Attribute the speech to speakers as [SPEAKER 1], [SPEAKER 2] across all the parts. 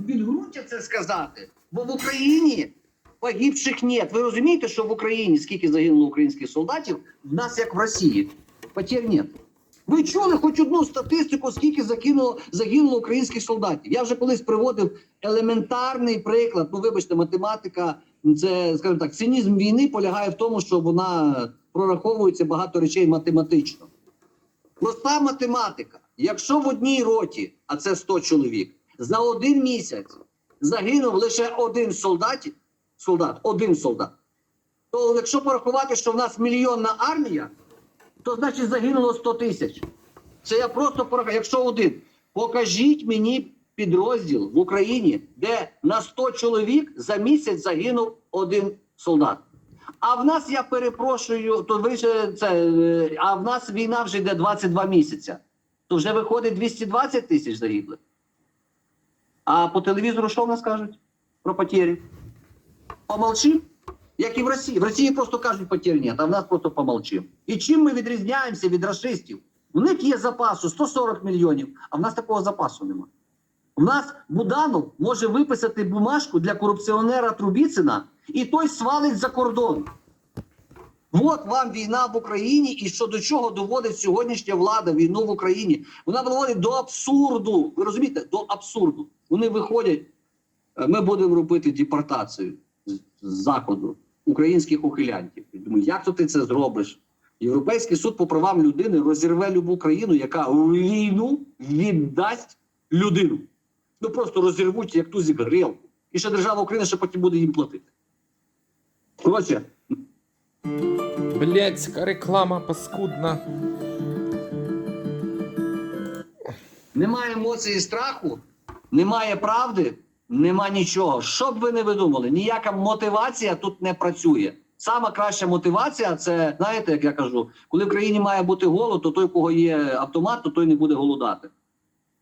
[SPEAKER 1] підґрунтя це сказати. Бо в Україні погибших нет. Ви розумієте, що в Україні скільки загинуло українських солдатів, в нас як в Росії. Потерь нет. Ви чули хоч одну статистику, скільки загинуло, загинуло українських солдатів? Я вже колись приводив елементарний приклад. Ну, вибачте, математика, це, скажімо так, цинізм війни полягає в тому, що вона прораховується багато речей математично. Проста математика. Якщо в одній роті, а це 100 чоловік, за один місяць загинув лише один солдат, солдат, один солдат, то якщо порахувати, що в нас мільйонна армія, то значить загинуло 100 тисяч. Це я просто порахую. Якщо один, покажіть мені підрозділ в Україні, де на 100 чоловік за місяць загинув один солдат. А в нас, я перепрошую, то ви ж це, е, а в нас війна вже йде 22 місяця. То вже виходить 220 тисяч загиблих. А по телевізору що в нас кажуть про потері? Помолчим? Як і в Росії. В Росії просто кажуть потері ні, а в нас просто помолчим. І чим ми відрізняємося від расистів? У них є запасу 140 мільйонів, а в нас такого запасу немає. У нас Буданов може виписати бумажку для корупціонера Трубіцина, і той свалить за кордон. От вам війна в Україні, і що до чого доводить сьогоднішня влада війну в Україні. Вона доводить до абсурду. Ви розумієте? До абсурду. Вони виходять. е, Ми будемо робити депортацію з заходу українських ухилянтів. Я Думаю, як то ти це зробиш? Європейський суд по правам людини розірве любу країну, яка війну віддасть людину. Ну просто розірвуть як тузик грілку. І ще держава України ще потім буде їм платити. Коротше,
[SPEAKER 2] Блять, реклама паскудна.
[SPEAKER 1] Немає емоції страху, немає правди, нема нічого. Що б ви не видумали, ніяка мотивація тут не працює. Сама краща мотивація це, знаєте, як я кажу, коли в країні має бути голод, то той, у кого є автомат, то той не буде голодати.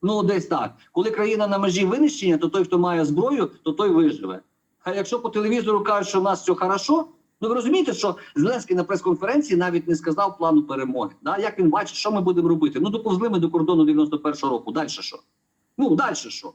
[SPEAKER 1] Ну, десь так. Коли країна на межі винищення, то той, хто має зброю, то той виживе. А якщо по телевізору кажуть, що в нас все хорошо, ну ви розумієте, що Зеленський на прес-конференції навіть не сказав плану перемоги. Да? Як він бачить, що ми будемо робити? Ну, доповзли ми до кордону 91-го року. Далі що? Ну, далі що?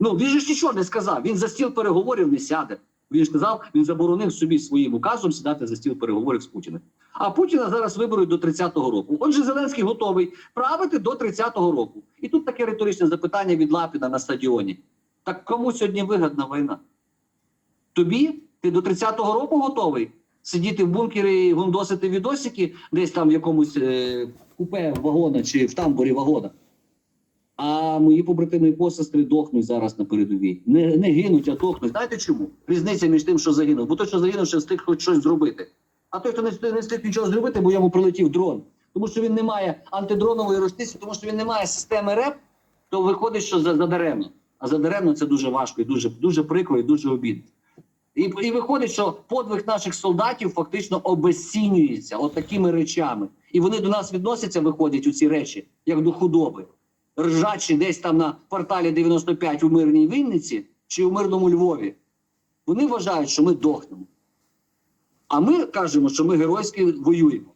[SPEAKER 1] Ну, він же ж нічого не сказав. Він за стіл переговорів не сяде. Він ж сказав, він заборонив собі своїм указом сідати за стіл переговорів з Путіним. А Путіна зараз виберуть до 30-го року. Отже, Зеленський готовий правити до 30-го року. І тут таке риторичне запитання від Лапіна на стадіоні. Так кому сьогодні вигідна війна? Тобі? Ти до 30-го року готовий сидіти в бункері і гундосити відосики десь там в якомусь е, купе вагона чи в тамбурі вагона. А мої побратими і посестри дохнуть зараз на передовій. Не, не гинуть, а дохнуть. Знаєте чому? Різниця між тим, що загинув. Бо той, що загинув, ще встиг хоч щось зробити. А той, хто не не встиг нічого зробити, бо йому прилетів дрон. Тому що він не має антидронової рушниці, тому що він не має системи РЕП, то виходить, що за- задаремно. А задаремно це дуже важко і дуже, дуже прикро і дуже обідно. І, і виходить, що подвиг наших солдатів фактично обезцінюється от такими речами. І вони до нас відносяться, виходять у ці речі, як до худоби. Ржачі десь там на кварталі 95 у мирній Вінниці чи у мирному Львові. Вони вважають, що ми дохнемо. А ми кажемо, що ми геройськи воюємо.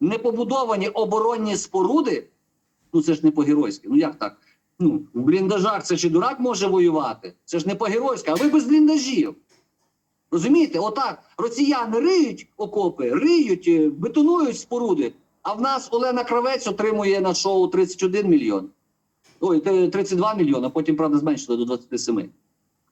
[SPEAKER 1] Непобудовані оборонні споруди, ну це ж не по-геройськи. Ну як так? Ну, в бліндажах це чи дурак може воювати? Це ж не по-геройськи, а ви без бліндажів. Розумієте, отак росіяни риють окопи, риють, е, бетонують споруди. А в нас Олена Кравець отримує на шоу 31 мільйон. Ой, те- 32 мільйони, потім, правда, зменшили до 27.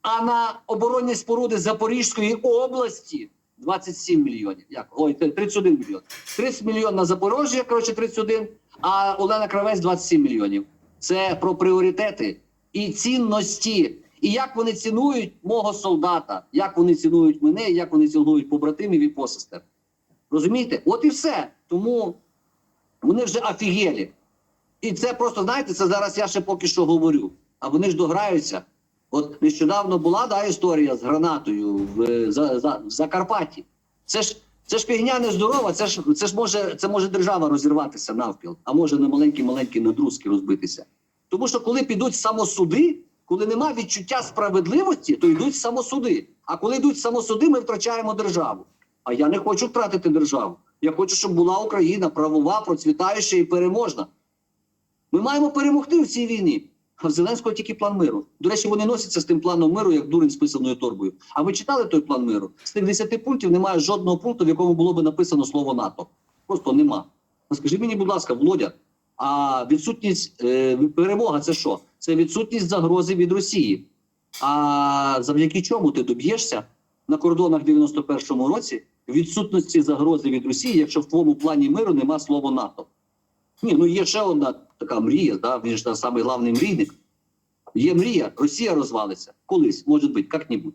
[SPEAKER 1] А на оборонні споруди Запорізької області 27 мільйонів. Як? Ой, те- 31 мільйон. 30 мільйон на Запоріжжя, коротше, 31, а Олена Кравець 27 мільйонів. Це про пріоритети і цінності. І як вони цінують мого солдата, як вони цінують мене, як вони цінують побратимів і посестер. Розумієте? От і все. Тому вони вже офігелі. І це просто, знаєте, це зараз я ще поки що говорю. А вони ж дограються. От нещодавно була да, історія з гранатою в, за, за, в Закарпатті. Це ж, це ж фігня нездорова, це ж, це ж може, це може держава розірватися навпіл, а може на маленькі-маленькі надрузки розбитися. Тому що коли підуть самосуди, коли нема відчуття справедливості, то йдуть самосуди. А коли йдуть самосуди, ми втрачаємо державу. А я не хочу втратити державу. Я хочу, щоб була Україна правова, процвітаюча і переможна. Ми маємо перемогти в цій війні. А в Зеленського тільки план миру. До речі, вони носяться з тим планом миру, як дурень з писаною торбою. А ви читали той план миру? З тих 10 пунктів немає жодного пункту, в якому було би написано слово НАТО. Просто нема. Скажи мені, будь ласка, Володя, а відсутність е, перемога це що? Це відсутність загрози від Росії. А завдяки чому ти доб'єшся на кордонах 91-му році відсутності загрози від Росії, якщо в твоєму плані миру нема слова НАТО? Ні, ну є ще одна така мрія, да? він ж самий главний мрійник. Є мрія, Росія розвалиться колись, може бути, як-небудь.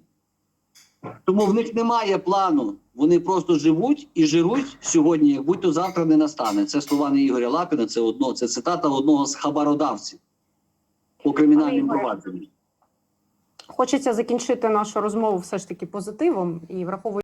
[SPEAKER 1] Тому в них немає плану. Вони просто живуть і жируть сьогодні, як будь-то завтра не настане. Це слова не Ігоря Лапіна, це одно, це цитата одного з хабародавців по кримінальним провадженням.
[SPEAKER 3] Хочеться закінчити нашу розмову все ж таки позитивом і враховуючи.